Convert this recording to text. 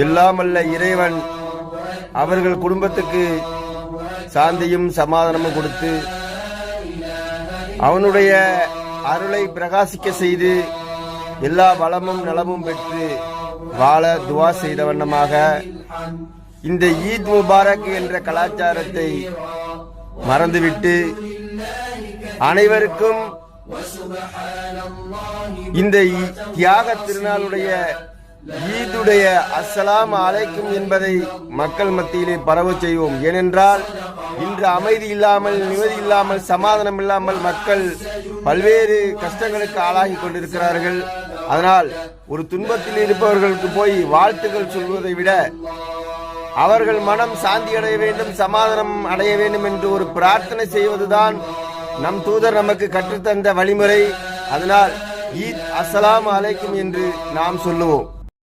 எல்லாமல்ல இறைவன் அவர்கள் குடும்பத்துக்கு சாந்தியும் சமாதானமும் கொடுத்து அவனுடைய அருளை பிரகாசிக்க செய்து எல்லா வளமும் நலமும் பெற்று வாழ துவா செய்த வண்ணமாக இந்த ஈத் முபாரக் என்ற கலாச்சாரத்தை மறந்துவிட்டு அனைவருக்கும் இந்த இ- தியாக திருநாளுடைய ஈதுடைய அஸ்ஸலாம் அலைக்கும் என்பதை மக்கள் மத்தியிலே பரவ செய்வோம். ஏனென்றால் இன்று அமைதி இல்லாமல் நிம்மதி இல்லாமல் சமாதானம் இல்லாமல் மக்கள் பல்வேறு கஷ்டங்களுக்கு ஆளாகி கொண்டிருக்கிறார்கள். அதனால் ஒரு துன்பத்தில் இருப்பவர்களுக்கு போய் வாழ்த்துக்கள் சொல்வதை விட அவர்கள் மனம் சாந்தி அடைய வேண்டும் சமாதானம் அடைய வேண்டும் என்று ஒரு பிரார்த்தனை செய்வதுதான் நம் தூதர் நமக்கு கற்றுத்தந்த வழிமுறை. அதனால் ஈத் அஸ்ஸலாம் அலைக்கும் என்று நாம் சொல்லுவோம்.